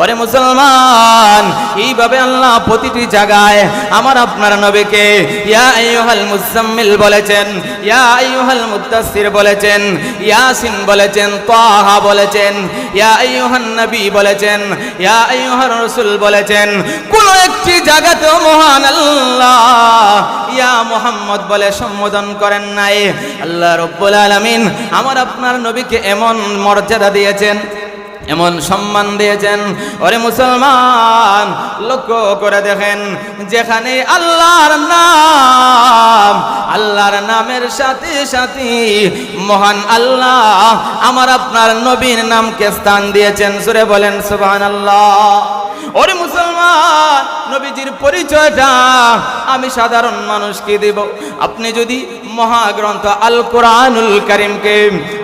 ওরে মুসলমান, এইভাবে আল্লাহ প্রতিটি জায়গায় আমার আপনার নবীকে ইয়া আইয়ুহাল মুজাম্মিল বলেছেন, ইয়া আইয়ুহাল মুদ্দাসসির বলেছেন, ইয়াসিন বলেছেন, তাহা বলেছেন, ইয়া আইয়ুহান নবী বলেছেন, ইয়া আইয়ুহার রাসূল বলেছেন, কোন একটি জায়গাতে মহান আল্লাহ ইয়া মুহাম্মদ বলে সম্বোধন করেন নাই। আল্লাহ রব্বুল আলামিন আমার আপনার নবীকে এমন মর্যাদা দিয়েছেন। এমন সম্মান দিয়েছেন। ওরে মুসলমান, লক্ষ্য করে দেখেন, যেখানে আল্লাহর নাম, আল্লাহর নামের সাথে সাথে মহান আল্লাহ আমার আপনার নবীর নামকে স্থান দিয়েছেন। সুরে বলেন সুবহান আল্লাহ ওরে মুসলমান, নবীজির পরিচয়টা আমি সাধারণ মানুষকে দেব। আপনি যদি মহাগ্রন্থ আল কোরআনুল করিমকে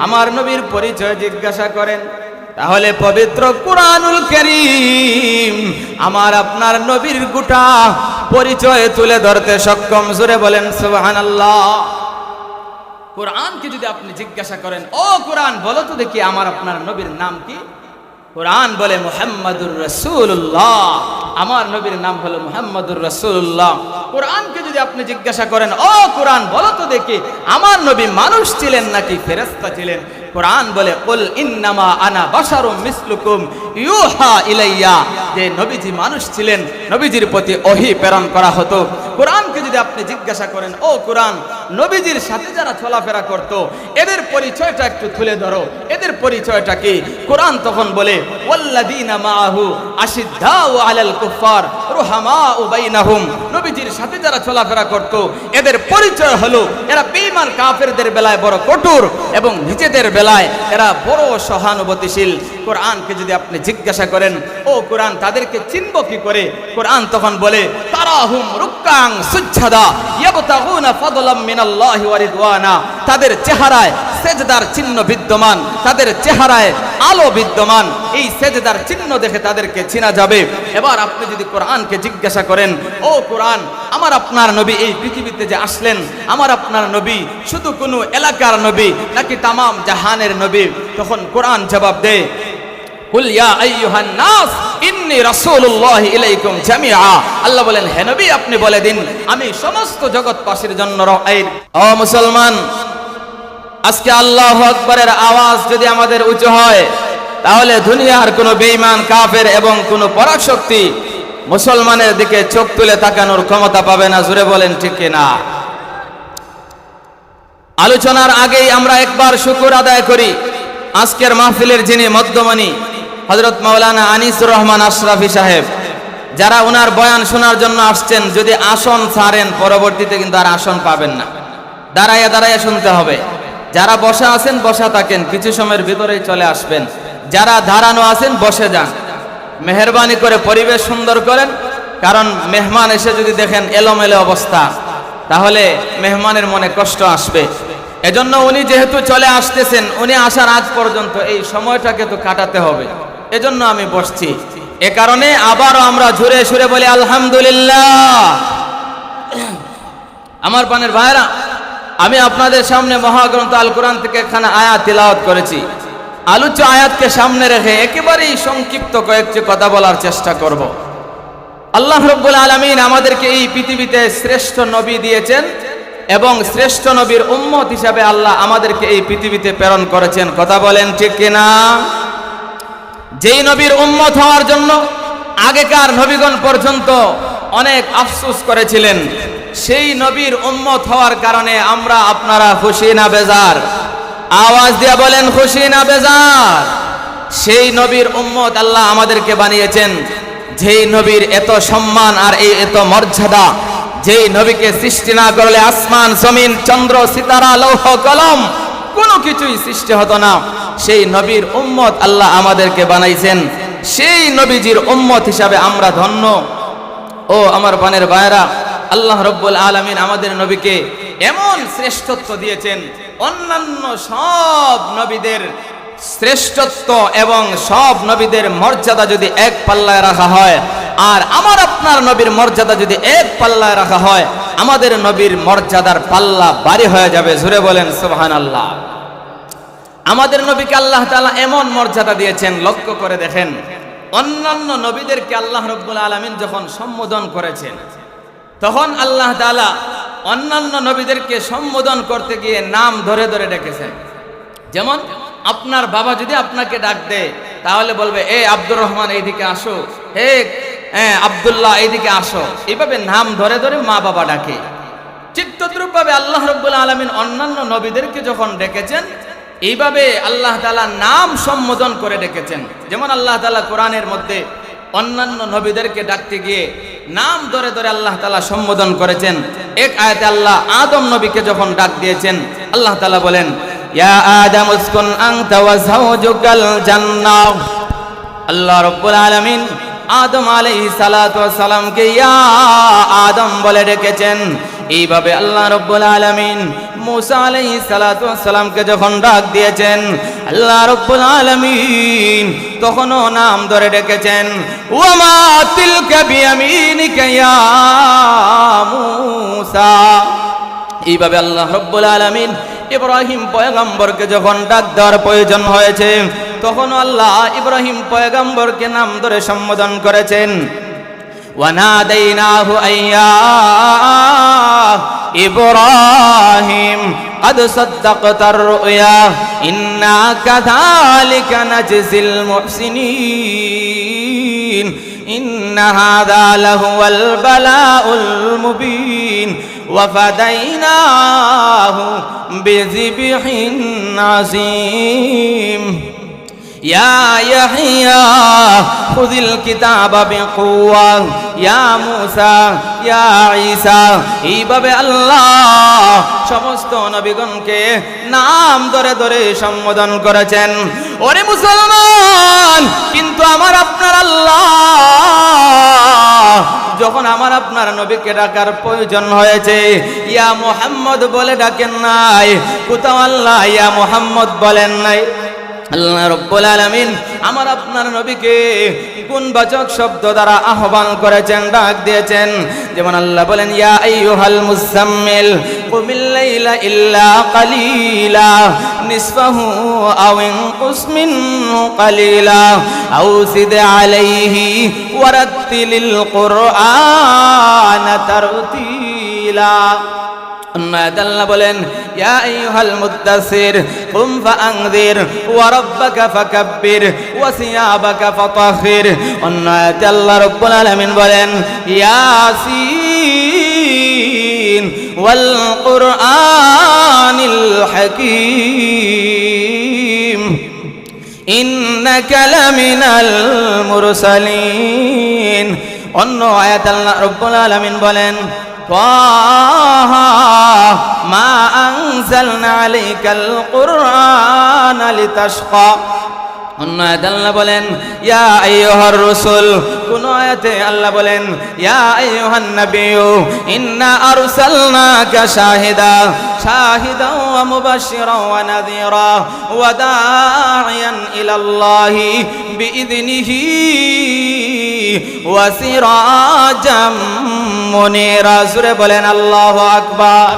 আমার নবীর পরিচয় জিজ্ঞাসা করেন তাহলে পবিত্র কোরআনুল করিম আমার আপনার নবীর গোটা পরিচয় তুলে ধরতে সক্ষম। জোরে বলেন, সুবহানাল্লাহ। কোরআনকে যদি আপনি জিজ্ঞাসা করেন, ও কোরআন, বলো তো দেখি আমার আপনার নবীর নাম কি? কোরআন বলে, মুহাম্মাদুর রাসূলুল্লাহ। আমার নবীর নাম হলো মুহাম্মাদুর রাসূলুল্লাহ। কোরআনকে যদি আপনি জিজ্ঞাসা করেন, ও কোরআন, বলো তো দেখি, আমার নবী মানুষ ছিলেন নাকি ফেরেশতা ছিলেন? কোরআন বলে, কুল ইন্নামা আনা বাশারুম মিসলুকুম ইউহা ইলাইয়া। যে নবীজি মানুষ ছিলেন, নবীজির প্রতি ওহী প্রেরণ করা হতো। কোরআনকে যদি আপনি জিজ্ঞাসা করেন, ও কোরআন, নবীজির সাথে যারা চলাফেরা করত, এদের পরিচয়টা একটু তুলে ধরো। এদের পরিচয়টা কি? কোরআন তখন বলে, ওয়াল্লাযীনা মাআহু আশিদ্দাউ আলাল কুফার রুহামাউ বাইনাহুম। নবীজির সাথে যারা চলাফেরা করত, এদের পরিচয় হলো, এরা বেঈমান কাফেরদের বেলায় বড় কঠোর এবং নিজেদের বেলায় এরা বড় সহানুভূতিশীল। কোরআনকে যদি আপনি জিজ্ঞাসা করেন, ও কোরআন, তাদেরকে চিনব কি করে? কোরআন তখন বলে তারাহুম রুক্কাং সুজ্জাদা ইয়াবতাগুনা ফাদলাম মিনাল্লাহি ওয়া রিদওয়ানা। তাদের চেহারায় সেজদার চিহ্ন বিদ্যমান, তাদের চেহারায় আলো বিদ্যমান। এই সেজদার চিহ্ন দেখে তাদেরকে চেনা যাবে। এবার আপনি যদি কোরআনকে জিজ্ঞাসা করেন, ও কোরআন, আমার আপনার নবী এই পৃথিবীতে যে আসলেন, আমার আপনার নবী শুধু কোনো এলাকার নবী নাকি তামাম জাহানের নবী? তখন কোরআন জবাব দেয় আল্লাহ বলেন আপনি বলে দিন, আমি সমস্ত জন্য মুসলমান, আজকে আওয়াজ যদি আমাদের উঁচু হয়, তাহলে দুনিয়ার কোনো বেঈমান কাফের এবং কোনো পরাশক্তি মুসলমানের দিকে চোখ তুলে তাকানোর ক্ষমতা পাবে না জুড়ে বলেন ঠিক না আলোচনার আগেই আমরা একবার শুকুর আদায় করি। আজকের মাহফিলের যিনি মধ্যমণি হজরত মাওলানা আনিসুর রহমান আশরাফি সাহেব, যারা ওনার বয়ান শোনার জন্য আসছেন, যদি আসন ছাড়েন, পরবর্তীতে কিন্তু আর আসন পাবেন না। দাঁড়াইয়া দাঁড়াইয়া শুনতে হবে। যারা বসা আছেন, বসা থাকেন, কিছু সময়ের ভিতরেই চলে আসবেন। যারা দাঁড়ানো আছেন, বসে যান। মেহরবানি করে পরিবেশ সুন্দর করেন, কারণ মেহমান এসে যদি দেখেন এলোমেলো অবস্থা, তাহলে মেহমানের মনে কষ্ট আসবে। এজন্য উনি যেহেতু চলে আসতেছেন, উনি আসার আগ পর্যন্ত এই সময়টাকে তো কাটাতে হবে। এজন্য আমি বসছি। এ কারণে আবারও আমরা ঝুরে সুরে বলি, আলহামদুলিল্লাহ। আমার পানের ভাইরা আমি আপনাদের সামনে মহাগ্রন্থ আল কোরআন থেকে এখানে আয়াত তিলাওয়াত করেছি। আলোচ্য আয়াতকে সামনে রেখে একেবারেই সংক্ষিপ্ত কয়েকটি কথা বলার চেষ্টা করব। আল্লাহ রব্বুল আলমিন আমাদেরকে এই পৃথিবীতে শ্রেষ্ঠ নবী দিয়েছেন এবং শ্রেষ্ঠ নবীর উম্মত হিসাবে আল্লাহ আমাদেরকে এই পৃথিবীতে প্রেরণ করেছেন। কথা বলেন ঠিক কিনা? যেই নবীর উম্মত হওয়ার জন্য আগেকার নবীগণ পর্যন্ত অনেক আফসুস করেছিলেন। সেই নবীর উম্মত হওয়ার কারণে আমরা আপনারা খুশি না বেজার? আওয়াজ দিয়া বলেন, খুশি না বেজার? সেই নবীর উম্মত আল্লাহ আমাদেরকে বানিয়েছেন। যেই নবীর এত সম্মান আর এই এত মর্যাদা, যেই নবীকে সৃষ্টি না করলে আসমান, জমিন, চন্দ্র, সিতারা, লৌহ, কলম কোনো কিছুই সৃষ্টি হতো না। সেই নবীর উম্মত আল্লাহ আমাদেরকে বানাইছেন। সেই নবীজির উম্মত হিসাবে আমরা ধন্য। ও আমার বানের বায়রা আল্লাহ রব্বুল আলমিন আমাদের নবীকে এমন শ্রেষ্ঠত্ব দিয়েছেন, অন্যান্য সব নবীদের শ্রেষ্ঠত্ব এবং সব নবীদের মর্যাদা যদি এক পাল্লায় রাখা হয়, আর আমার আপনার নবীর মর্যাদা যদি এক পাল্লায় রাখা হয় আমাদের নবীর মর্যাদার পাল্লা বাড়ি হয়ে যাবে। জুড়ে বলেন সুবহান আল্লাহ আমাদের নবীকে আল্লাহ তালা এমন মর্যাদা দিয়েছেন, লক্ষ্য করে দেখেন, অন্যান্য নবীদেরকে আল্লাহ রব্বুল আলমিন যখন সম্বোধন করেছেন, তখন আল্লাহ তাআলা অন্যান্য নবীদেরকে সম্বোধন করতে গিয়ে নাম ধরে ধরে ডেকেছেন। যেমন, আপনার বাবা যদি আপনাকে ডাক দেয়, তাহলে বলবে, এ আব্দুর রহমান, এইদিকে আসো। হে হ্যাঁ আবদুল্লাহ, এইদিকে আসো। এইভাবে নাম ধরে ধরে মা বাবা ডাকে। ঠিক তদ্রুপভাবে আল্লাহ রব্বুল আলমিন অন্যান্য নবীদেরকে যখন ডেকেছেন, এইভাবে আল্লাহ তালা নাম সম্বোধন করে ডেকেছেন। যেমন আল্লাহ তালা কোরআনের মধ্যে অন্যান্য নবীদেরকে ডাকতে গিয়ে নাম ধরে ধরে আল্লাহ তালা সম্বোধন করেছেন। এক আয়াতে আল্লাহ আদম নবীকে যখন ডাক দিয়েছেন, আল্লাহ তালা বলেন, ইয়া আদম উসকুন আনতা ওয়া জান্নাহ। আল্লাহ রব্বুল আলামিন আদম আলাইহিস সালাতু সালামকে ইয়া আদম বলে ডেকেছেন। এইভাবে আল্লাহ রব্বুল আলমিন মুসা আলাইহিস সালাতু সালামকে যখন ডাক দিয়েছেন, আল্লাহ রব্বুল আলমিন তখনও নাম ধরে ডেকেছেন, ওয়ামা তিলকা বিয়ামিনিকা ইয়া মুসা। এইভাবে আল্লাহ রব্বুল আলামিন ইব্রাহিম পয়গম্বরকে যখন ডাক দেওয়ার প্রয়োজন হয়েছে তখন আল্লাহ ইব্রাহিম পয়গম্বরকে নাম ধরে সম্বোধন করেছেন وناديناه أن يا إبراهيم قد صدقت الرؤيا إنا كذلك نجزي المحسنين إن هذا لهو البلاء المبين وفديناه بذبح عظيم يا يحيى خذ الكتاب بقوة يا موسى يا عيسى এইভাবে আল্লাহ সমস্ত নবীগণকে নাম ধরে ধরে সম্বোধন করেছেন ওরে মুসলমান কিন্তু আমার আপনার আল্লাহ যখন আমার আপনার নবীকে ডাকার প্রয়োজন হয়েছে ইয়া মোহাম্মদ বলে ডাকেন নাই কোথাও আল্লাহ ইয়া মোহাম্মদ বলেন নাই আল্লাহ রব্বুল আলামিন আমার আপনার নবীকে গুণবাচক শব্দ দ্বারা আহ্বান করেছেন, ডাক দিয়েছেন? যেমন আল্লাহ বলেন, ইয়া আইয়ুহাল মুসাম্মিল কুমিল লাইলা ইল্লা কালিলা, নিসফাহু আও ইনকুস মিনহু কালিলা, আও জিদ আলাইহি ওয়ারাত্তিলিল কুরআন তারতিলা। নয়াদ আল্লাহ বলেন, ইয়া আইয়ুহাল মুদ্দাসির কুম ফাআনযির ওয়া রাব্বাকা ফাকাব্বির, ওয়া সিয়াবাকা ফাতাহির অন্য আয়াতে আল্লাহ রাব্বুল আলামিন বলেন, ইয়াসিন ওয়াল কুরআনিল হাকীম, ইন্নাকা লামিনাল অন্য আয়াত আল্লাহ রাব্বুল আলামিন বলেন أنزلنا عليك القرآن لتشقى অন্য আয়াত আল্লাহ বলেন ইয়া আইয়ুহার রাসূল কোন আয়াতে আল্লাহ বলেন ইয়া আইয়ুহান নাবিয়্যু ইন্না আরসালনাকা শাহিদা শাহিদা ওয়া মুবাশশিরান ওয়া নাযীরা ওয়া দাঈয়ান ইলা আল্লাহি বিইذنিহি ওয়া সিরাজাম মুনীরা সূরা বলেন আল্লাহু আকবার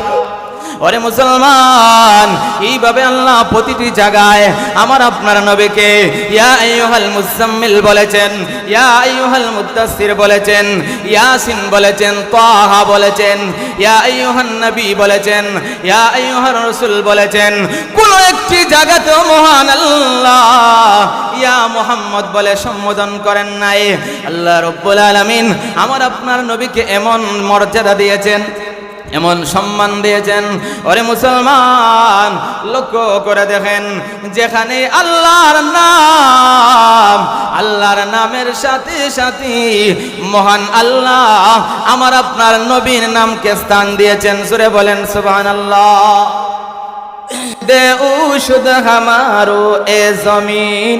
ওরে মুসলমান, এইভাবে আল্লাহ প্রতিটি জায়গায় আমার আপনার নবীকে ইয়া মুজাম্মিল বলেছেন, ইয়া মুদ্দাসসির বলেছেন, ইয়াসিন বলেছেন, তাহা বলেছেন, ইয়া নবী বলেছেন, ইয়া রাসূল বলেছেন, কোন একটি জায়গাতে মহান আল্লাহ ইয়া মুহাম্মদ বলে সম্বোধন করেন নাই। আল্লাহ রব্বুল আলামিন আমার আপনার নবীকে এমন মর্যাদা দিয়েছেন এমন সম্মান দিয়েছেন। ওরে মুসলমান, লক্ষ্য করে দেখেন, যেখানে আল্লাহর নাম, আল্লাহর নামের সাথে সাথে মহান আল্লাহ আমার আপনার নবীর নামকে স্থান দিয়েছেন। সুরে বলেন সুবহান আল্লাহ দে উশুদ হামারো এ জমিন।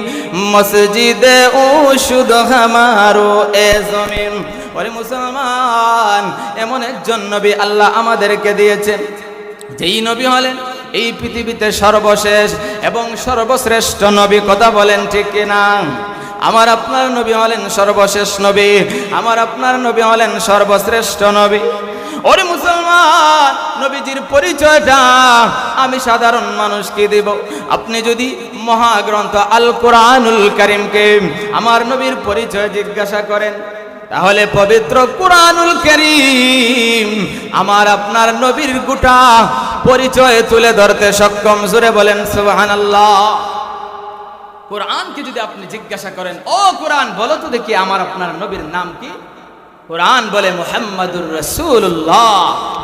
মসজিদে উশুদ হামারো এ জমিন। ওরে মুসলমান, এমন একজন নবী আল্লাহ আমাদেরকে দিয়েছেন, যেই নবী হলেন এই পৃথিবীতে সর্বশেষ এবং সর্বশ্রেষ্ঠ নবী, কথা বলেন ঠিক কিনা? আমার আপনার নবী হলেন সর্বশেষ নবী, আমার আপনার নবী হলেন সর্বশ্রেষ্ঠ নবী। ওরে মুসলমান, নবীজির পরিচয়টা আমি সাধারণ মানুষকে দেব। আপনি যদি মহাগ্রন্থ আল কোরআনুল করিমকে আমার নবীর পরিচয় জিজ্ঞাসা করেন তাহলে পবিত্র কোরআনুল করিম আমার আপনার নবীর গোটা পরিচয় তুলে ধরতে সক্ষম। জুড়ে বলেন, সুবহানাল্লাহ। কোরআনকে যদি আপনি জিজ্ঞাসা করেন, ও কোরআন, বলো তো দেখি আমার আপনার নবীর নাম কি? কোরআন বলে, মুহাম্মাদুর রাসূলুল্লাহ।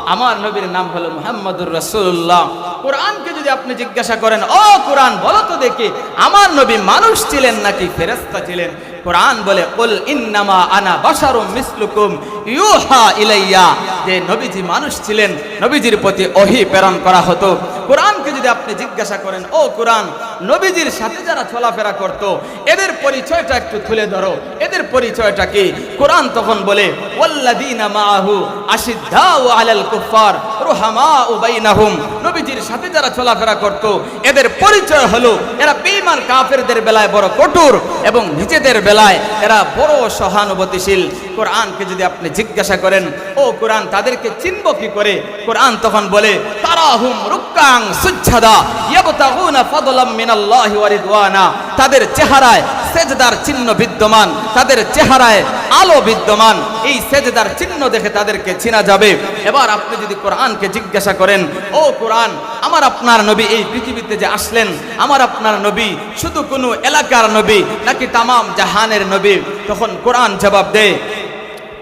আমার নবীর নাম হলো মুহাম্মাদুর রাসূলুল্লাহ। কোরআনকে যদি আপনি জিজ্ঞাসা করেন, ও কোরআন, বলো তো দেখি, আমার নবী মানুষ ছিলেন নাকি ফেরেশতা ছিলেন? কোরআন বলে, কুল ইন্নামা আনা বাশারুম মিসলুকুম ইউহা ইলাইয়া। যে নবীজি মানুষ ছিলেন, নবীজির প্রতি ওহী প্রেরণ করা হতো। কোরআনকে যদি আপনি জিজ্ঞাসা করেন, ও কোরআন, নবীজির সাথে যারা চলাফেরা করত, এদের পরিচয়টা একটু তুলে ধরো। এদের পরিচয়টা কি? কোরআন তখন বলে, ওয়াল্লাযীনা মাআহু আশিদ্দাউ আলাল কুফার রুহামাউ বাইনাহুম। নবীজির সাথে যারা চলাফেরা করত, এদের পরিচয় হলো এরা বেইমান কাফেরদের বেলায় বড় কঠোর এবং নিজেদের বেলায় এরা বড় সহানুভূতিশীল। কোরআনকে যদি আপনি জিজ্ঞাসা করেন, ও কোরআন, তাদেরকে চিনব কি করে? কোরআন তখন বলে, তারাহুম তাদের চেহারায় সেজদার চিহ্ন বিদ্যমান, তাদের চেহারায় আলো বিদ্যমান। এই সেজদার চিহ্ন দেখে তাদেরকে চেনা যাবে। এবার আপনি যদি কোরআনকে জিজ্ঞাসা করেন, ও কোরআন, আমার আপনার নবী এই পৃথিবীতে যে আসলেন, আমার আপনার নবী শুধু কোনো এলাকার নবী নাকি তামাম জাহানের নবী? তখন কোরআন জবাব দেয়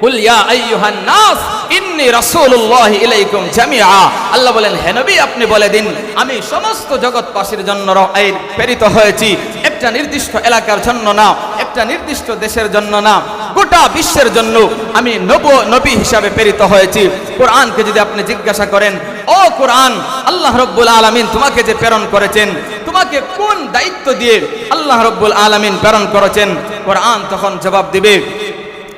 কুল ইয়া আইয়ুহান নাস, ইন্নী রাসূলুল্লাহ ইলাইকুম জামিআ। আল্লাহ বলেন, হে নবী, আপনি বলে দিন, আমি সমস্ত জগৎবাসীর জন্য এই প্রেরিত হয়েছি। একটা নির্দিষ্ট এলাকার জন্য না, একটা নির্দিষ্ট দেশের জন্য না, গোটা বিশ্বের জন্য আমি নব, নবী হিসাবে প্রেরিত হয়েছি। কোরআনকে যদি আপনি জিজ্ঞাসা করেন, ও কোরআন, আল্লাহ রব্বুল আলামিন তোমাকে যে প্রেরণ করেছেন, তোমাকে কোন দায়িত্ব দিয়ে আল্লাহ রব্বুল আলামিন প্রেরণ করেছেন? কোরআন তখন জবাব দিবে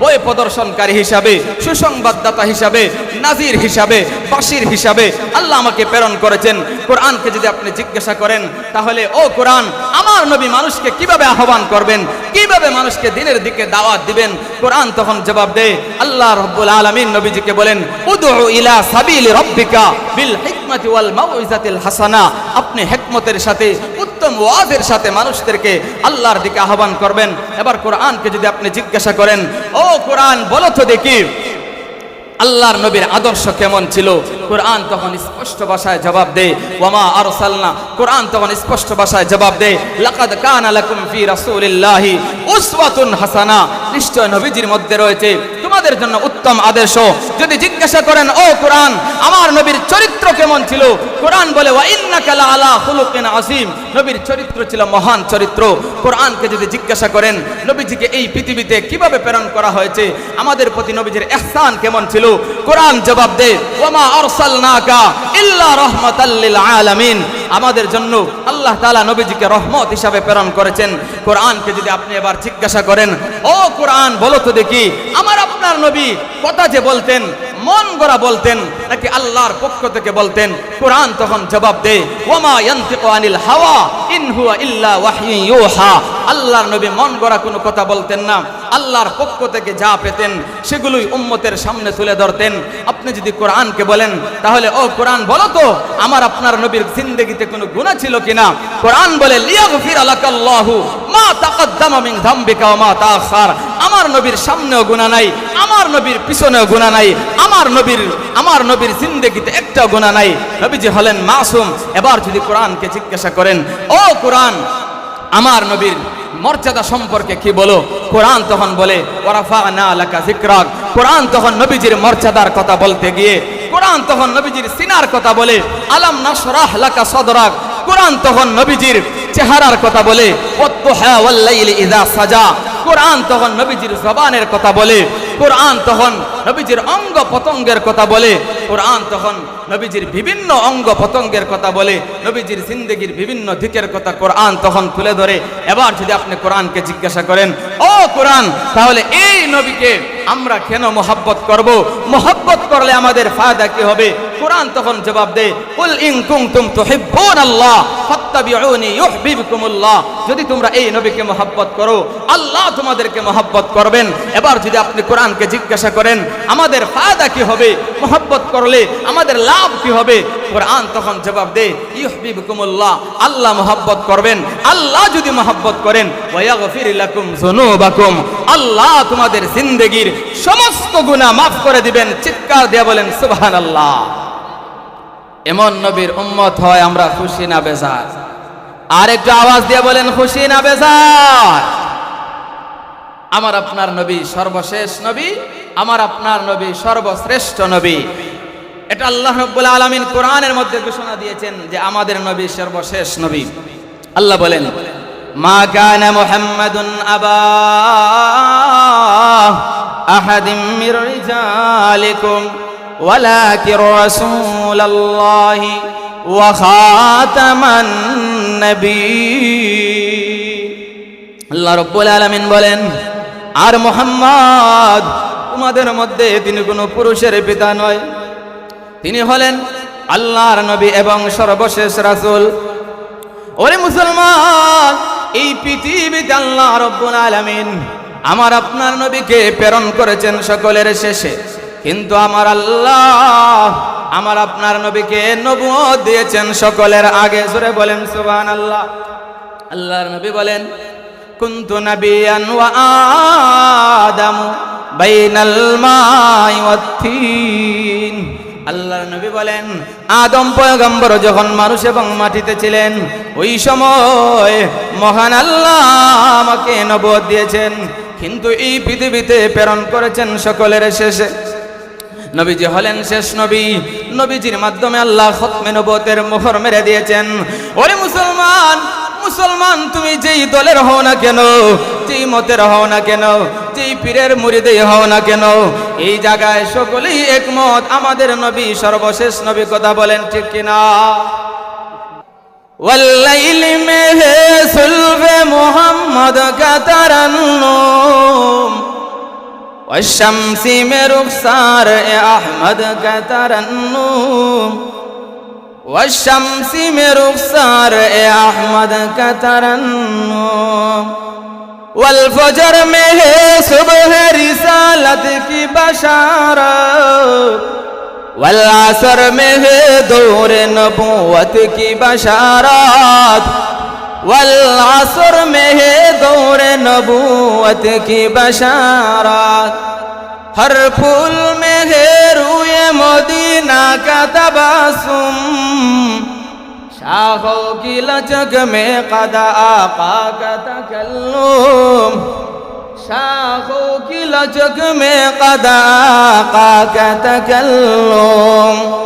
বই প্রদর্শনকারী হিসাবে, সুসংবাদদাতা হিসাবে, নাজির হিসাবে বাসির হিসাবে আল্লাহ আমাকে প্রেরণ করেছেন। কোরআনকে যদি আপনি জিজ্ঞাসা করেন, তাহলে, ও কোরআন, আমার নবী মানুষকে কীভাবে আহ্বান করবেন? কীভাবে মানুষকে দিনের দিকে দাওয়াত দিবেন? কোরআন তখন জবাব দেয়, আল্লাহ রব্বুল আলামিন নবীজিকে বলেন, উদউ ইলা সাবিল রব্বিকা বিল হিকমাতি ওয়াল মাউইজাতিল হাসানা। আপনি হিকমতের সাথে উত্তম ওয়াজের সাথে মানুষদেরকে আল্লাহর দিকে আহ্বান করবেন। এবার কোরআনকে যদি আপনি জিজ্ঞাসা করেন, ও কোরআন, বলো তো দেখি, আল্লাহর নবীর আদর্শ কেমন ছিল? কোরআন তখন স্পষ্ট ভাষায় জবাব দেয়, ওয়ামা আরসালনা। কোরআন তখন স্পষ্ট ভাষায় জবাব দেয়, লাকাদ কানা লাকুম ফি রাসূলিল্লাহি উসওয়াতুন হাসানা। নিশ্চয় নবীজির মধ্যে রয়েছে তোমাদের জন্য উত্তম আদর্শ যদি জিজ্ঞাসা করেন, ও কোরআন, আমার নবীর চরিত্র কেমন ছিল? কোরআন বলে আসিম নবীর চরিত্র ছিল মহান চরিত্র। কোরআনকে যদি জিজ্ঞাসা করেন, নবীজিকে এই পৃথিবীতে কীভাবে প্রেরণ করা হয়েছে? আমাদের প্রতি নবীজির ইহসান কেমন ছিল? কোরআন জবাব দেয় ওয়ামা আরসালনাকা ইল্লা রাহমাতাল আলামিন। আমাদের জন্য আল্লাহ তালা নবীজিকে রহমত হিসাবে প্রেরণ করেছেন। কোরআনকে যদি আপনি এবার জিজ্ঞাসা করেন, ও কোরআন, বলো তো দেখি, আমার আপনার নবী কথা যে বলতেন, মন গড়া বলতেন, নাকি আল্লাহর পক্ষ থেকে বলতেন? কোরআন তখন জবাব ওয়ামা ইয়ানতিকু আনিল হাওয়া আল্লাহর নবী মন গড়া কোনো কথা বলতেন না। আল্লাহর পক্ষ থেকে যা পেতেন, সেগুলোই উম্মতের সামনে তুলে ধরতেন। আপনি যদি কোরআনকে বলেন, তাহলে, ও কোরআন, বলো তো, আমার আপনার নবীর জিন্দেগিতে কোনো গুনাহ ছিল কিনা? কোরআন বলে মা মা আমার নবীর সামনেও গুণা নাই, আমার নবীর পিছনেও গুণা নাই, আমার নবীর আমার নবীর জিন্দেগিতে একটাও গুণা নাই। নবীজি হলেন মাসুম। এবার যদি কোরআনকে জিজ্ঞাসা করেন, ও কোরআন, আমার নবীর মর্যাদা সম্পর্কে কি বলো? কোরআন তখন বলে ওরাফা না কোরআন তখন নবীজির মর্যাদার কথা বলতে গিয়ে, কোরআন তখন নবীজির সিনার কথা বলে, আলাম নাশরাহ লাকা সদরাক? কোরআন তখন নবীজির চেহারার কথা বলে সাজা। কোরআন তখন নবীজির জবানের কথা বলে কোরআন তখন নবীজির অঙ্গ পতঙ্গের কথা বলে, কোরআন তখন নবীজির বিভিন্ন অঙ্গ পতঙ্গের কথা বলে, নবীজির জিন্দগির বিভিন্ন দিকের কথা কোরআন তখন তুলে ধরে। এবার যদি আপনি কোরআনকে জিজ্ঞাসা করেন, ও কোরআন, তাহলে এই নবীকে আমরা কেন মোহাব্বত করব? মোহাব্বত করলে আমাদের ফায়দা কি হবে? কোরআন তখন জবাব দেয় যদি তোমরা এই নবীকে মহব্বত করো, আল্লাহ তোমাদেরকে মহব্বত করবেন। এবার যদি আপনি কোরআনকে জিজ্ঞাসা করেন, আমাদের ফায়দা কি হবে? মহব্বত করলে আমাদের লাভ কি হবে? কোরআন তখন জবাব দেয়, ইউহিব্বুকুমুল্লাহ, আল্লাহ মহব্বত করবেন। আল্লাহ যদি মহব্বত করেন আল্লাহ তোমাদের জিন্দেগির সমস্ত গুনাহ মাফ করে দিবেন। চিৎকার দিয়ে বলেন, সুবহানাল্লাহ। এমন নবীর উম্মত হয়, আমরা খুশি না বেজার। আর একটু আওয়াজ দিয়ে বলেন, খুশি না বেজার? আমার আপনার নবী সর্বশেষ নবী, আমার আপনার নবী সর্বশ্রেষ্ঠ নবী। এটা আল্লাহ রব্বুল আলামিন কোরআনের মধ্যে ঘোষণা দিয়েছেন যে আমাদের নবী সর্বশেষ নবী। আল্লাহ বলেন, মা কানা মুহাম্মাদুন আবা আহাদিম মির রিজালিকুম। ولكن رسول الله وخاتم النبي আল্লাহ রব্বুল আলামিন বলেন আর মোহাম্মদ তোমাদের মধ্যে তিনি কোনো পুরুষের পিতা নয় তিনি হলেন আল্লাহর নবী এবং সর্বশেষ রাসূল ওরে মুসলমান এই পৃথিবীতে আল্লাহ রব্বুল আলামিন আমার আপনার নবীকে প্রেরণ করেছেন সকলের শেষে কিন্তু আমার আল্লাহ, আমার আপনার নবীকে নবুয়ত দিয়েছেন সকলের আগে। জোরে বলেন সুবান আল্লাহ আল্লাহর নবী বলেন, কুনতু নাবিয়ান ওয়া আদামু বাইনাল মাই আল্লাহর নবী বলেন, আদম পয়গম্বর যখন মানুষ এবং মাটিতে ছিলেন, ওই সময় মহান আল্লাহ আমাকে নবুয়ত দিয়েছেন। কিন্তু এই পৃথিবীতে প্রেরণ করেছেন সকলের শেষে। নবীজি হলেন শেষ নবী নবীজির মাধ্যমে আল্লাহ খতমে নবতের মোহর মেরে দিয়েছেন ওরে মুসলমান মুসলমান তুমি যেই দলের হও না কেন যেই মতের হও না কেন যেই পীরের মুরিদে হও না কেন এই জায়গায় সকলেই একমত আমাদের নবী সর্বশেষ নবী কথা বলেন ঠিক কিনা والليل में है सुल्फ मोहम्मद والشمس میں رخسار احمد کا ترنم والشمس میں رخسار احمد کا ترنم والفجر میں ہے صبح رسالت کی بشارت والعصر میں ہے دور نبوت کی بشارات والعصر میں ہے دور نبوت کی بشارات۔ ہر پھول میں ہے روئے مدینہ کا تباسم۔ شاخوں کی لچک میں قد آقا کا تکلم۔ شاخوں کی لچک میں قد آقا کا تکلم۔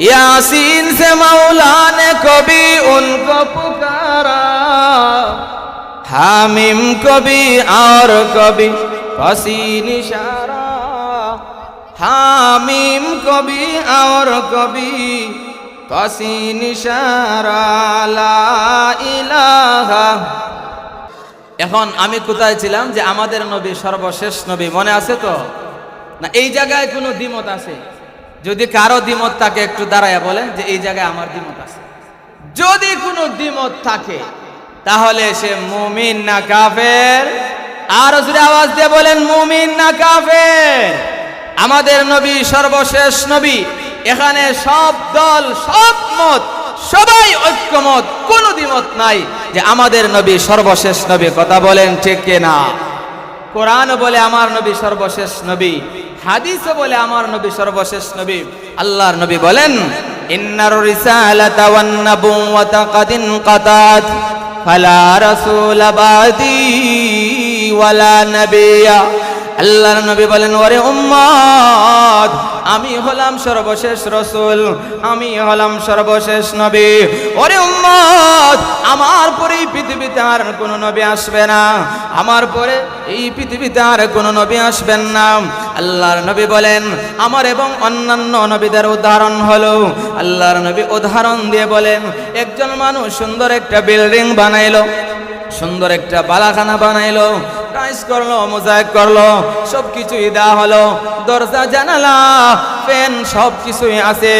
यासीन से मौला ने कभी उनको पुकारा हामिम कभी और कभी हसीन इशारा हामिम कभी और कभी हसीन इशारा ला इलाहा এখন আমি কোথায় ছিলাম যে আমাদের নবী সর্বশেষ নবী মনে আছে তো না এই জায়গায় কোনো দ্বিমত আছে যদি কারও দ্বিমত থাকে, একটু দাঁড়ায় বলেন যে এই জায়গায় আমার দ্বিমত আছে। যদি কোনো দ্বিমত থাকে, তাহলে সে মুমিন না কাফের? আর জোরে আওয়াজ দিয়ে বলেন, মুমিন না কাফের। আমাদের নবী সর্বশেষ নবী, এখানে সব দল, সব মত, সবাই ঐক্যমত, কোনো দ্বিমত নাই যে আমাদের নবী সর্বশেষ নবী, কথা বলেন ঠিক কিনা? কোরআন বলে আমার নবী সর্বশেষ নবী হাদিসও বলে আমার নবী সর্বশেষ নবী, আল্লাহর নবী বলেন, ইন্নার রিসালাতা ওয়ান নাবুওয়াতা কদিন কাতাত ফালা রাসূল বাদি ওয়ালা নাবিয়া। আল্লাহর নবী বলেন, ওরে উম্মত, আমি হলাম সর্বশেষ রসুল, আমি হলাম সর্বশেষ নবী। ওরে উম্মত, আমার পরে এই পৃথিবীতে আর কোনো নবী আসবে না। আমার পরে এই পৃথিবীতে আর কোনো নবী আসবেন না। আল্লাহর নবী বলেন, আমার এবং অন্যান্য নবীদের উদাহরণ হলো। আল্লাহর নবী উদাহরণ দিয়ে বলেন, একজন মানুষ সুন্দর একটা বিল্ডিং বানাইলো, সুন্দর একটা বালাখানা বানাইলো টাইস করল, মোজাইক করল সব কিছুই দেওয়া হলো। দরজা, জানালা, ফ্যান সব কিছুই আছে।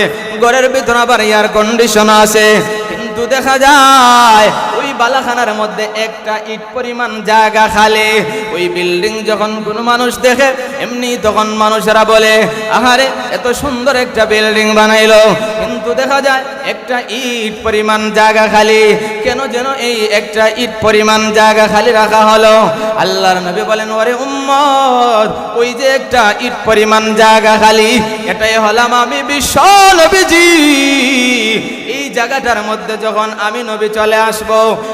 ঘরের ভিতরে আবার এয়ার কন্ডিশন আছে। কিন্তু দেখা যায় বালাখানার মধ্যে একটা ইট পরিমাণ জায়গা খালি। ওই বিল্ডিং যখন কোনো মানুষ দেখে, এমনি তখন মানুষেরা বলে, আহারে, এত সুন্দর একটা বিল্ডিং বানাইলো। কিন্তু দেখা যায়, একটা ইট পরিমাণ জায়গা খালি। কেন যেন এই একটা ইট পরিমাণ জায়গা খালি রাখা হলো? আল্লাহর নবী বলেন, ওরে উম্মত, ওই যে একটা ইট পরিমাণ জায়গা খালি, এটাই হলাম আমি বিশ্ব নবীজি। এই জায়গাটার মধ্যে যখন আমি নবী চলে আসব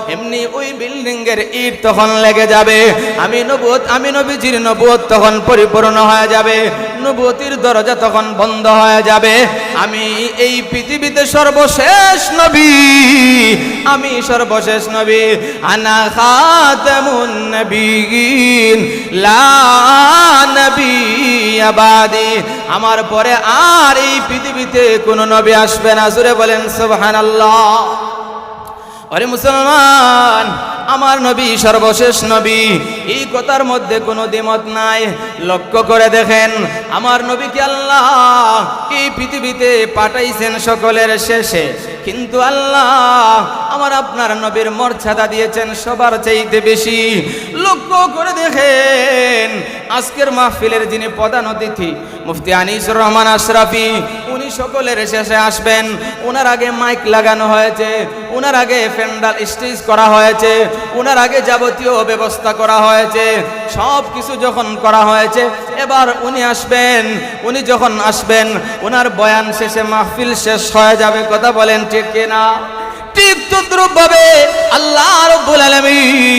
এমনি ওই বিল্ডিং এর ইট তখন লেগে যাবে। আমি নবুত আমি নবীজির নবুত তখন পরিপূর্ণ হয়ে যাবে। নবুতির দরজা তখন বন্ধ হয়ে যাবে। আমি এই পৃথিবীতে সর্বশেষ নবী। আমি সর্বশেষ নবী। আনা খাতামুন নবীন লা নবী আবাদি আমার পরে আর এই পৃথিবীতে কোনো নবী আসবে না। জুড়ে বলেন, সুবহানাল্লাহ। আরে মুসলমান, আমার নবী সর্বশেষ নবী, এই কথার মধ্যে কোনো দ্বিমত নাই। লক্ষ্য করে দেখেন, আমার নবীকে আল্লাহ এই পৃথিবীতে পাঠাইছেন সকলের শেষে। কিন্তু আল্লাহ আমার আপনার নবীর মর্যাদা দিয়েছেন সবার চাইতে বেশি। লক্ষ্য করে দেখেন, আজকের মাহফিলের যিনি প্রধান অতিথি মুফতি আনিসুর রহমান আশরাফি, উনি সকলের শেষে আসবেন। ওনার আগে মাইক লাগানো হয়েছে ওনার আগে ফেন্ডাল স্টেজ করা হয়েছে ওনার আগে যাবতীয় ব্যবস্থা করা হয়েছে, সব কিছু যখন করা হয়েছে, এবার উনি আসবেন। উনি যখন আসবেন ওনার বয়ান শেষে মাহফিল শেষ হয়ে যাবে, কথা বলেন ঠিক কিনা? ঠিক তদ্রুপভাবে আল্লাহ রব্বুল আলামিন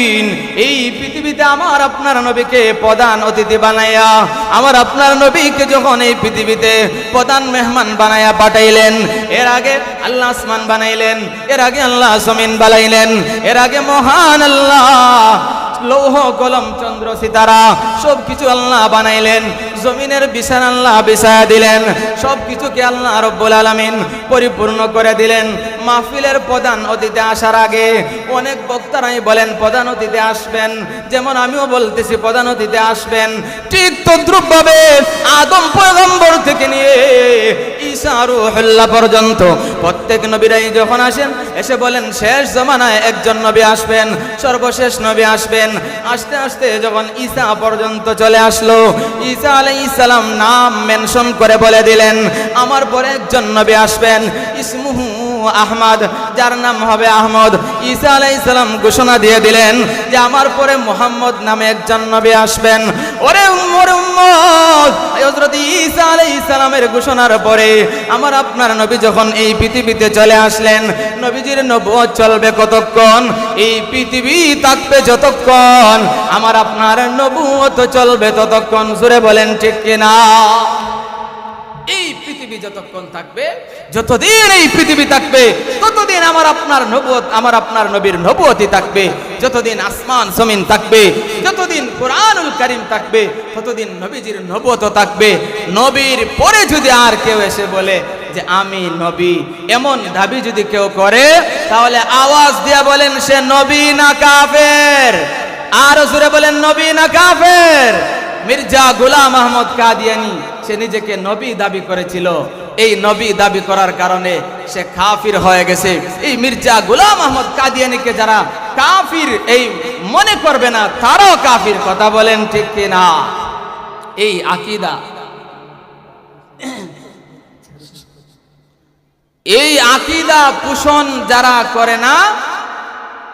পৃথিবীতে আমার আপনার নবীকে প্রধান অতিথি বানাইয়া, আমার আপনার নবীকে যখন এই পৃথিবীতে প্রধান মেহমান বানাইয়া পাঠাইলেন, এর আগে আল্লাহ আসমান বানাইলেন, এর আগে আল্লাহ জমিন বানাইলেন, এর আগে মহান আল্লাহ লৌহ, কলম, চন্দ্র, সিতারা সব কিছু আল্লাহ বানাইলেন, জমিনের বিছান আল্লাহ বিছায়া দিলেন সব কিছুকে আল্লাহ রব্বুল আলামিন পরিপূর্ণ করে দিলেন। মাহফিলের প্রধান অতিথি আসার আগে অনেক বক্তারাই বলেন, প্রধান অতিথি আসবেন। যেমন আমিও বলতেছি, প্রধান অতিথি আসবেন। ঠিক তদ্রুপভাবে আদম পয়গম্বর থেকে নিয়ে ঈসা রুহুল্লাহ পর্যন্ত প্রত্যেক নবীরাই যখন আসেন, এসে বলেন, শেষ জমানায় একজন নবী আসবেন, সর্বশেষ নবী আসবেন। আসতে আসতে যখন ঈসা পর্যন্ত চলে আসলো, ঈসা আলাইহিস সালাম নাম মেনশন করে বলে দিলেন, আমার পরে একজন নবী আসবেন। ইসমুহু আহমদ, যার নাম হবে আহমদ। ঈসা আলাইহিস সালাম ঘোষণা দিয়ে দিলেন যে আমার পরে মোহাম্মদ নামে একজন নবী আসবেন। ওরে উম্মর, উম্মত! হযরত ঈসা আলাইহিস সালামের ঘোষণার পরে আমার আপনার নবী যখন এই পৃথিবীতে চলে আসলেন, নবীজির নবুয়ত চলবে কতক্ষণ? এই পৃথিবী থাকবে যতক্ষণ, আমার আপনার নবুয়ত চলবে ততক্ষণ। জুড়ে বলেন ঠিক কিনা? এই পৃথিবী যতক্ষণ থাকবে যতদিন এই পৃথিবী থাকবে, ততদিন আমার আপনার নবুয়ত, আমার আপনার নবীর নবুয়তি থাকবে। যতদিন আসমান, জমিন থাকবে, যতদিন কোরআনুল কারীম থাকবে, ততদিন নবীজির নবত থাকবে। নবীর পরে যদি আর কেউ এসে বলে যে আমি নবী, এমন দাবি যদি কেউ করে, তাহলে আওয়াজ দিয়ে বলেন, সে নবী না কাফের? আরও জোরে বলেন, নবী না কাফের? মির্জা গোলাম আহমদ কাদিয়ানি, সে নিজেকে নবী দাবি করেছিল। এই নবী দাবি করার কারণে সে কাফির হয়ে গেছে। এই মির্জা গোলাম আহমদ কাদিয়ানিকে যারা কাফির এই মনে করবে না, তারাও কাফির। কথা বলেন ঠিক কিনা? এই আকিদা। এই আকিদা পোষণ যারা করে না,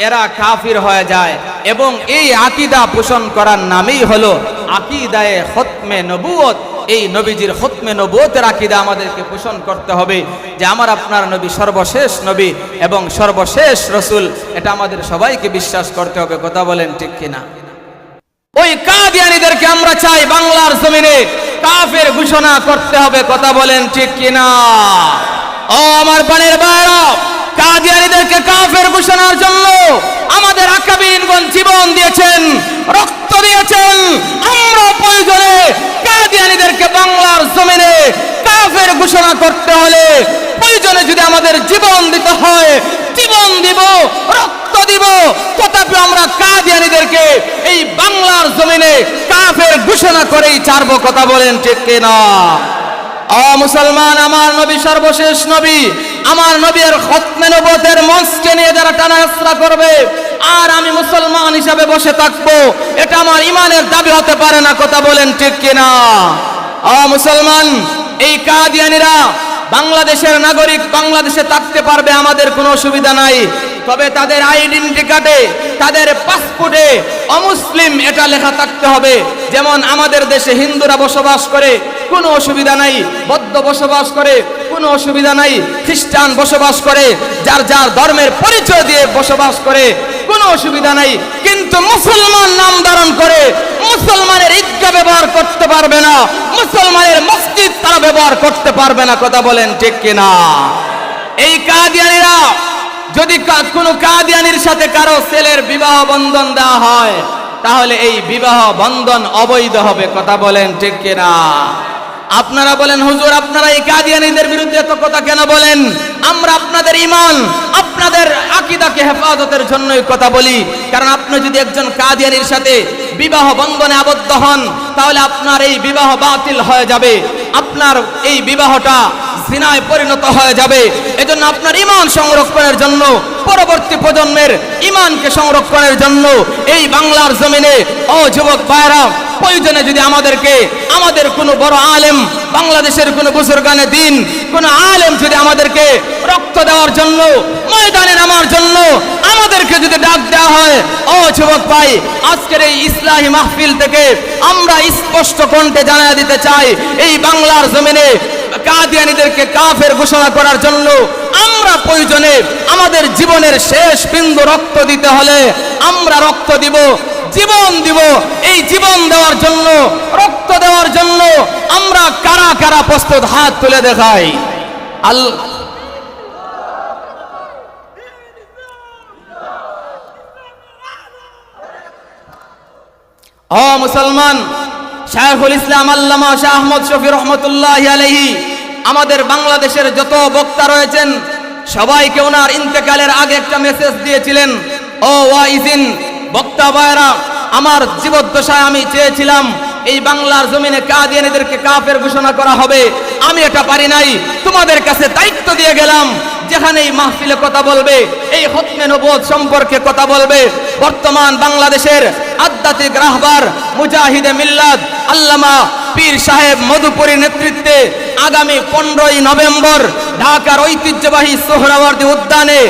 এরা কাফির হয়ে যায়। এবং এই আকিদা পোষণ করার নামেই হলো আকিদায়ে খতমে নবুয়ত এই নবীজির খতমে নবুয়তের আকিদা আমাদেরকে পোষণ করতে হবে যে আমার আপনার নবী সর্বশেষ নবী এবং সর্বশেষ রসুল, এটা আমাদের সবাইকে বিশ্বাস করতে হবে, কথা বলেন ঠিক কিনা? ওই কাদিয়ানিদেরকে আমরা চাই বাংলার জমিনে কাফের ঘোষণা করতে হবে, কথা বলেন ঠিক কিনা? ও আমার পানের বাইরা কাদিয়ানিদেরকে কাফের ঘোষণার জন্য আমাদের আকাবিনগণ জীবন দিয়েছেন, রক্ত দিয়েছেন আমরা প্রয়োজনে কাদিয়ানিদেরকে বাংলার জমিনে কাফের ঘোষণা করতে হলে প্রয়োজনে যদি আমাদের জীবন দিতে হয়। জীবন দিব, রক্ত দিব। তথাপি আমরা কাদিয়ানিদেরকে এই বাংলার জমিনে কাফের ঘোষণা করেই চারব কথা বলেন ঠিক কিনা? মুসলমান, আমার নবী সর্বশেষ নবী, আমার নবীর খতমে নবতের মঞ্চকে নিয়ে যারা টানা হেসরা করবে, আর আমি মুসলমান হিসাবে বসে থাকব, এটা আমার ইমানের দাবি হতে পারে না, কথা বলেন ঠিক কিনা? মুসলমান, এই কাদিয়ানিরা বাংলাদেশের নাগরিক বাংলাদেশে থাকতে পারবে, আমাদের কোনো অসুবিধা নাই। তবে তাদের আইডেন্টি কার্ডে, তাদের পাসপোর্টে অমুসলিম এটা লেখা থাকতে হবে। যেমন আমাদের দেশে হিন্দুরা বসবাস করে, কোনো অসুবিধা নাই। বৌদ্ধ বসবাস করে, কোনো অসুবিধা নাই। খ্রিস্টান বসবাস করে, যার যার ধর্মের পরিচয় দিয়ে বসবাস করে, কোনো অসুবিধা নাই। কিন্তু মুসলমান নাম ধারণ করে, মুসলমানের ঈদগাহ ব্যবহার করতে পারবে না। মুসলমানের মসজিদ তারা ব্যবহার করতে পারবে না, কথা বলেন ঠিক কিনা? এই কাদিয়ানিরা, যদি কোনো কাদিয়ানির সাথে কারও ছেলের বিবাহ বন্ধন দেওয়া হয়, তাহলে এই বিবাহ বন্ধন অবৈধ হবে, কথা বলেন ঠিক কিনা? আপনারা বলেন, হুজুর, আপনারা এই কাদিয়ানিদের বিরুদ্ধে এত কথা কেন বলেন? আমরা আপনাদের ইমান আপনাদের আকিদাকে হেফাজতের জন্যই কথা বলি। কারণ আপনি যদি একজন কাদিয়ানির সাথে বিবাহ বন্ধনে আবদ্ধ হন, তাহলে আপনার এই বিবাহ বাতিল হয়ে যাবে। আপনার এই বিবাহটা সিনায় পরিণত হয়ে যাবে। এজন্য আপনার ইমান সংরক্ষণের জন্য, পরবর্তী প্রজন্মের ইমানকে সংরক্ষণের জন্য এই বাংলার জমিনে ও যুবক ভাইরা প্রয়োজনে যদি আমাদেরকে, আমাদের কোনো বড় আলেম, বাংলাদেশের কোনো বুজুর্গানে দিন, কোনো আলেম যদি আমাদেরকে রক্ত দেওয়ার জন্য, ময়দানে নামার জন্য আমাদেরকে যদি ডাক দেওয়া হয়, ও যুবক ভাই, আজকের এই ইসলাহী মাহফিল থেকে আমরা স্পষ্ট কণ্ঠে জানা দিতে চাই, এই বাংলার জমিনে কাদিয়ানিদেরকে কাফের ঘোষণা করার জন্য আমরা প্রয়োজনে আমাদের জীবনের শেষ বিন্দু রক্ত দিতে হলে আমরা রক্ত দিব। জীবন দিব। এই জীবন দেওয়ার জন্য, রক্ত দেওয়ার জন্য আমরা কারা কারা প্রস্তুত হাত তুলে দেখাই। আল ও মুসলমান, শায়খুল ইসলাম আল্লামা শাহ আহমদ শফি রহমতুল্লাহ আলহি আমাদের বাংলাদেশের যত বক্তা রয়েছেন, সবাইকে ওনার ইন্তেকালের আগে একটা মেসেজ দিয়েছিলেন, ও ওয়াইজিন বক্তা ভাইরা আমার জীবদ্দশায় আমি চেয়েছিলাম এই বাংলার জমিনে কাদিয়ানিদেরকে কাফের ঘোষণা করা হবে। আমি এটা পারি নাই। তোমাদের কাছে দায়িত্ব দিয়ে গেলাম যেখানে এই মাহফিলে কথা বলবে, এই হতমে নবোধ সম্পর্কে কথা বলবে। বর্তমান বাংলাদেশের আধ্যাত্মিক রাহবার মুজাহিদে মিল্লাদ আল্লামা পীর সাহেব মধুপুরী নেতৃত্বে আগামী পনেরোই নভেম্বর ঢাকার ঐতিহ্যবাহী সোহরাওয়ার্দী উদ্যানে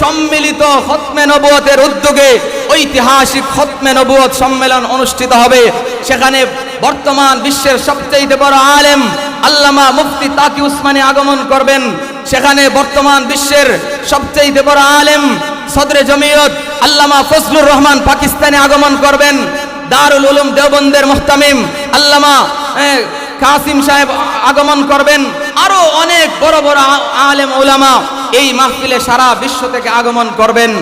সম্মিলিত হতমে নবুয়তের উদ্যোগে ঐতিহাসিক হতমে নবুয়ত সম্মেলন অনুষ্ঠিত হবে। সেখানে বর্তমান বিশ্বের সবচেয়ে বড় আলেম আল্লামা মুফতি তাকি উসমানী আগমন করবেন। সেখানে বর্তমান বিশ্বের সবচেয়ে বড় আলেম সদরে জমিয়ত আল্লামা ফজলুর রহমান পাকিস্তানে আগমন করবেন। দারুল উলুম দেওবন্দের মুহতামিম আল্লামা কাসিম সাহেব আগমন করবেন। আরও অনেক বড় বড় আলেম ওলামা এই মাহফিলে সারা বিশ্ব থেকে আগমন করবেন।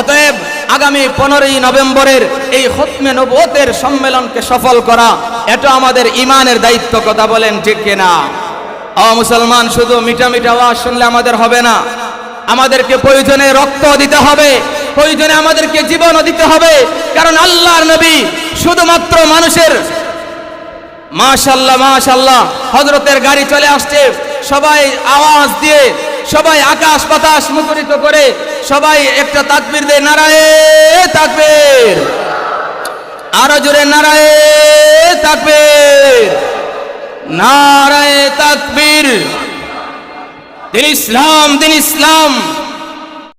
অতএব আগামী পনেরোই নভেম্বরের এই হতমে নবতের সম্মেলনকে সফল করা, এটা আমাদের ইমানের দায়িত্ব, কথা বলেন ঠিক কিনা? ও মুসলমান, শুধু মিঠা মিঠা আওয়াজ শুনলে আমাদের হবে না। আমাদেরকে প্রয়োজনে রক্ত দিতে হবে, প্রয়োজনে আমাদেরকে জীবনও দিতে হবে, কারণ আল্লাহর নবী শুধুমাত্র মানুষের মাশাল্লাহ মাশাল্লাহ হজরতের গাড়ি চলে আসছে, সবাই আওয়াজ দিয়ে সবাই আকাশ বাতাস মুখরিত করে সবাই একটা তাকবির দেয় নারায়ে তাকবির। আরও জোরে নারায়ে তাকবির। নারায়ে তাকবির। দিন ইসলাম দিন ইসলাম।